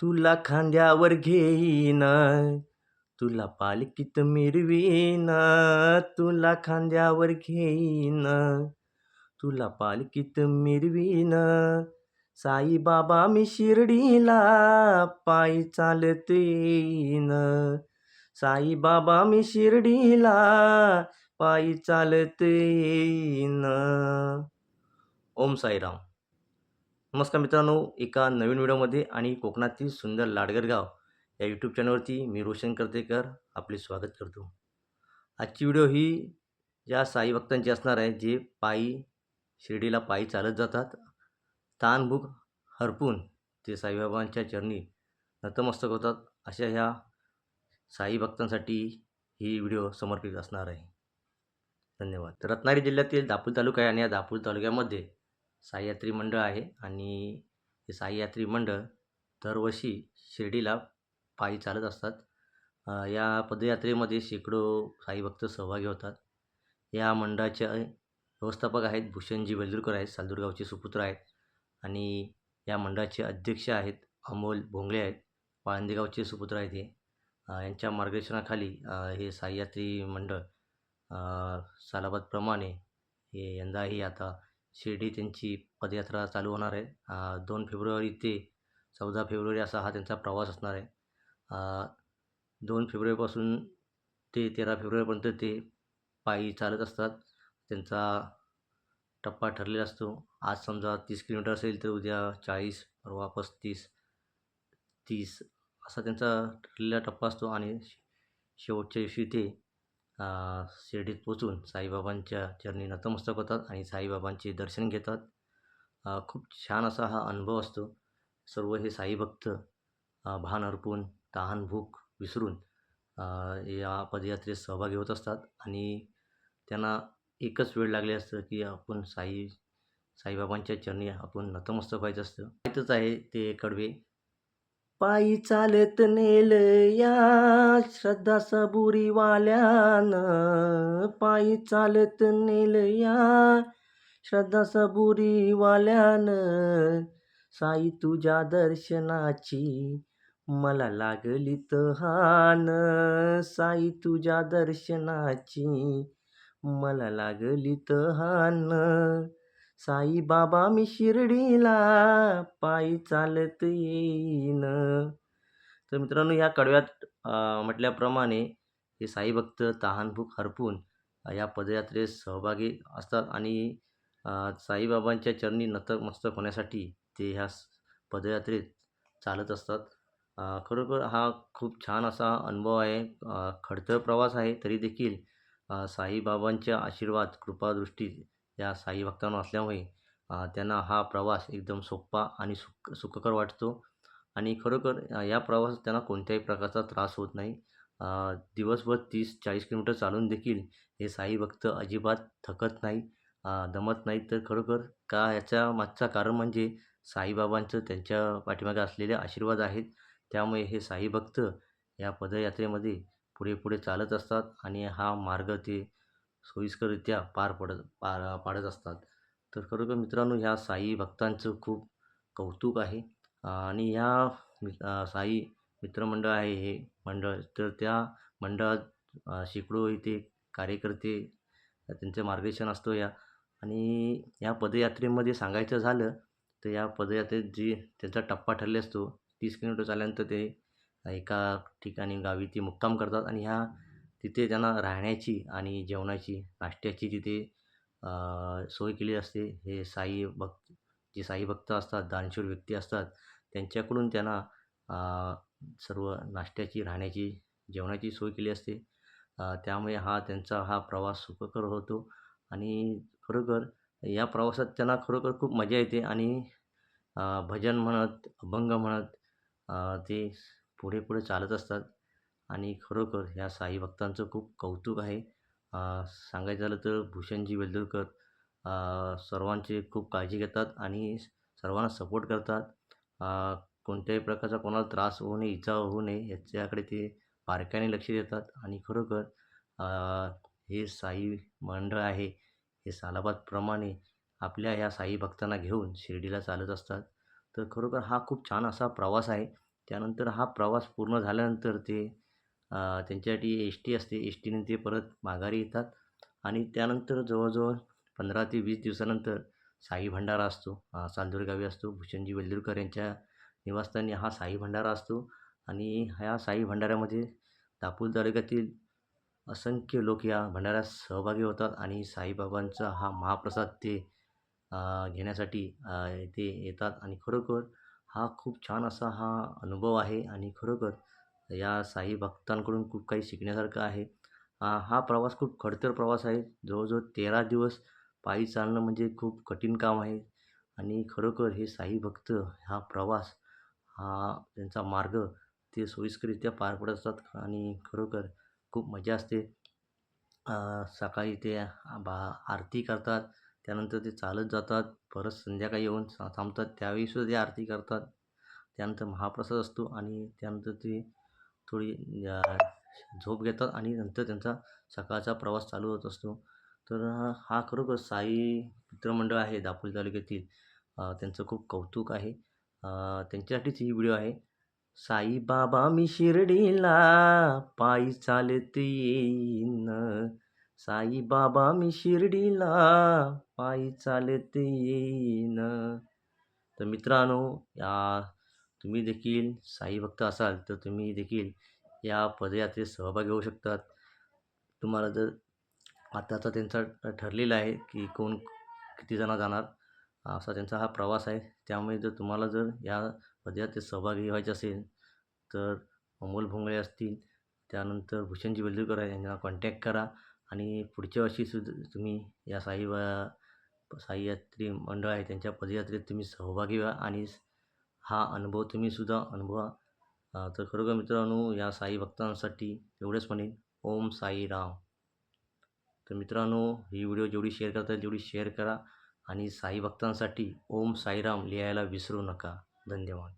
तुला खांद्यावर घेईन तुला पालकीत मिरवीन तुला खांद्यावर घेईन तुला पालकीत मिरवीन. साईबाबा मी शिर्डीला पायी चालत येईन साईबाबा मी शिर्डीला पायी चालत येईन ओम साईराम. नमस्कार मित्रांनो एका नवीन व्हिडिओमध्ये आणि कोकणातील सुंदर लाडगर गाव या यूट्यूब चॅनलवरती मी रोशन करतेकर आपले स्वागत करतो. आजची व्हिडिओ ही या साई भक्तांची असणार आहे जे पायी शिर्डीला पायी चालत जातात तानभूक हरपून ते साईबाबांच्या चरणी नतमस्तक होतात अशा ह्या साई भक्तांसाठी ही व्हिडिओ समर्पित असणार आहे. धन्यवाद. रत्नागिरी जिल्ह्यातील दापोली तालुका आहे आणि या दापोली तालुक्यामध्ये सह्याद्री मंडळ आहे आणि हे सह्याद्री मंडळ दरवर्षी शिर्डीला पायी चालत असतात. या पदयात्रेमध्ये शेकडो साई भक्त सहभागी होतात. या मंडळाचे व्यवस्थापक आहेत भूषणजी वेलदुरकर आहेत सालदुरगावचे सुपुत्र आहेत आणि या मंडळाचे अध्यक्ष आहेत अमोल भोंगले आहेत पाळंदेगावचे सुपुत्र आहेत हे. यांच्या मार्गदर्शनाखाली हे साईयात्री मंडळ सालाबादप्रमाणे हे यंदाही आता शिर्डी त्यांची पदयात्रा चालू होणार आहे. दोन फेब्रुवारी ते चौदा फेब्रुवारी असा हा त्यांचा प्रवास असणार आहे. दोन फेब्रुवारीपासून ते तेरा फेब्रुवारीपर्यंत ते पायी चालत असतात. त्यांचा टप्पा ठरलेला असतो. आज समजा तीस किलोमीटर असेल तर उद्या चाळीस परवा पस्तीस तीस असा त्यांचा ठरलेला टप्पा असतो आणि शेवटच्या दिवशी ते शिर्डीत पोचून साईबाबांच्या चरणी नतमस्तक होतात आणि साईबाबांचे दर्शन घेतात. खूप छान असा हा अनुभव असतो. सर्व हे साईभक्त भान अर्पून तहान भूक विसरून या पदयात्रेत सहभागी होत असतात आणि त्यांना एकच वेळ लागले असतं की आपण साई साईबाबांच्या चरणी आपण नतमस्तक व्हायचं असतं. माहीतच आहे ते कडवे पायी चालत नेल या श्रद्धा सबुरीवाल्यानं. पायी चालत नेल या श्रद्धा सबुरीवाल्यानं. साई तुझ्या दर्शनाची मला लागली तहान. साई तुझ्या दर्शनाची मला लागली तहान. साईबाबा मी शिर्डीला पायी चालत येईन. तर मित्रांनो या कडव्यात म्हटल्याप्रमाणे हे साईभक्त तहानभूक हरपून या पदयात्रेत सहभागी असतात आणि साईबाबांच्या चरणी नतमस्तक होण्यासाठी ते ह्या स- पदयात्रेत चालत असतात. खरोखर हा खूप छान असा अनुभव आहे. खडतर प्रवास आहे तरी देखील साईबाबांच्या आशीर्वाद कृपादृष्टी या साई भक्तांना असल्यामुळे त्यांना हा प्रवास एकदम सोपा आणि सुख सुखकर वाटतो. आणि खरोखर या प्रवासात त्यांना कोणत्याही प्रकारचा त्रास होत नाही. दिवसभर तीस चाळीस किलोमीटर चालून देखील हे साई भक्त अजिबात थकत नाही दमत नाही तर खरोखर का याच्या मागचा कारण म्हणजे साईबाबांचं त्यांच्या पाठीमागे असलेले आशीर्वाद आहेत. त्यामुळे हे साई भक्त या पदयात्रेमध्ये पुढे पुढे चालत असतात आणि हा मार्ग ते सोयीस्कररित्या पार पडत पार पाडत असतात. तर खरोखर मित्रांनो ह्या साई भक्तांचं खूप कौतुक आहे. आणि ह्या मि- साई मित्रमंडळ आहे हे मंडळ. तर त्या मंडळात अ, शेकडो इथे कार्यकर्ते त्यांचं मार्गदर्शन असतो या. आणि या पदयात्रेमध्ये सांगायचं झालं तर या पदयात्रेत जी त्यांचा टप्पा ठरले असतो तीस किलोमीटर चालल्यानंतर ते एका ठिकाणी गावी ते मुक्काम करतात. आणि ह्या तिथे त्यांना राहण्याची आणि जेवणाची नाश्त्याची तिथे सोय केली असते. हे साई भक्त जे साई भक्त असतात दानशूर व्यक्ती असतात त्यांच्याकडून त्यांना सर्व नाश्त्याची राहण्याची जेवणाची सोय केली असते. त्यामुळे हा त्यांचा हा प्रवास सुखकर होतो आणि खरोखर या प्रवासात त्यांना खरोखर खूप मजा येते आणि भजन म्हणत अभंग म्हणत ते पुढे पुढे चालत असतात. आणि खरोखर ह्या साई भक्तांचं खूप कौतुक आहे. सांगायचं झालं तर भूषणजी वेलदुरकर सर्वांची खूप काळजी घेतात आणि सर्वांना सपोर्ट करतात. कोणत्याही प्रकारचा कोणाला त्रास होऊ नये इजा होऊ नये याच्याकडे ते बारकाईने लक्ष देतात. आणि खरोखर हे साई मंडळ आहे हे सालाबादप्रमाणे आपल्या ह्या साई भक्तांना घेऊन शिर्डीला चालत असतात. तर खरोखर हा खूप छान असा प्रवास आहे. त्यानंतर हा प्रवास पूर्ण झाल्यानंतर ते त्यांच्यासाठी एस टी असते. एस टीने ते परत माघारी येतात आणि त्यानंतर जवळजवळ पंधरा ते वीस दिवसानंतर साई भंडारा असतो. अ, गावी असतो. भूषणजी वेल्लुरकर यांच्या निवासस्थानी हा साई भंडारा असतो आणि ह्या साई भंडाऱ्यामध्ये दापोली तालुक्यातील असंख्य लोक या भंडाऱ्यात सहभागी होतात आणि साईबाबांचा हा महाप्रसाद ते घेण्यासाठी ते येतात आणि खरोखर हा खूप छान असा हा अनुभव आहे आणि खरोखर या साई भक्तांकडून खूप काही शिकण्यासारखं आहे. हा प्रवास खूप खडतर प्रवास आहे. जवळजवळ तेरा दिवस पायी चालणं म्हणजे खूप कठीण काम आहे. आणि खरोखर हे साई भक्त हा प्रवास हा त्यांचा मार्ग ते सोयीस्कररित्या पार पडत असतात आणि खरोखर खूप मजा असते. सकाळी ते बा आरती करतात. त्यानंतर ते चालत जातात. परत संध्याकाळी येऊन थांबतात. त्यावेळीसुद्धा ते आरती करतात. त्यानंतर महाप्रसाद असतो आणि त्यानंतर ते थोडी झोप घेतात आणि नंतर त्यांचा सकाळचा प्रवास चालू होत असतो. तर हा खरोखर साई मित्रमंडळ आहे दापोली तालुक्यातील. त्यांचं खूप कौतुक आहे. त्यांच्यासाठीच ही व्हिडिओ आहे. साईबाबा मी शिर्डीला पायी चालत येईन. साईबाबा मी शिर्डीला पायी चालत येईन. तर मित्रांनो या तुम्ही देखील साई भक्त असाल तर तुम्ही देखील या पदयात्रेत सहभागी होऊ शकतात. तुम्हाला जर आत्ताचा त्यांचा ठरलेला आहे की कोण किती जणं जाणार असा त्यांचा हा प्रवास आहे. त्यामुळे जर तुम्हाला जर या पदयात्रेत सहभागी व्हायचे असेल तर अमोल भोंगळे असतील त्यानंतर भूषणजी वेल्लुरकर आहे यांना कॉन्टॅक्ट करा आणि पुढच्या वर्षी सुद्धा तुम्ही या साई साई यात्री मंडळ आहे त्यांच्या पदयात्रेत तुम्ही सहभागी व्हा आणि हा अनुभव तुम्ही सुद्धा अनुभवा. तर खरोखर मित्रांनो या साई भक्तांसाठी एवढंच म्हणेन ओम साई राम. तर मित्रांनो ही व्हिडिओ जेवढी शेअर करता येईल तेवढी शेअर करा आणि साई भक्तांसाठी ओम साईराम लिहायला विसरू नका. धन्यवाद.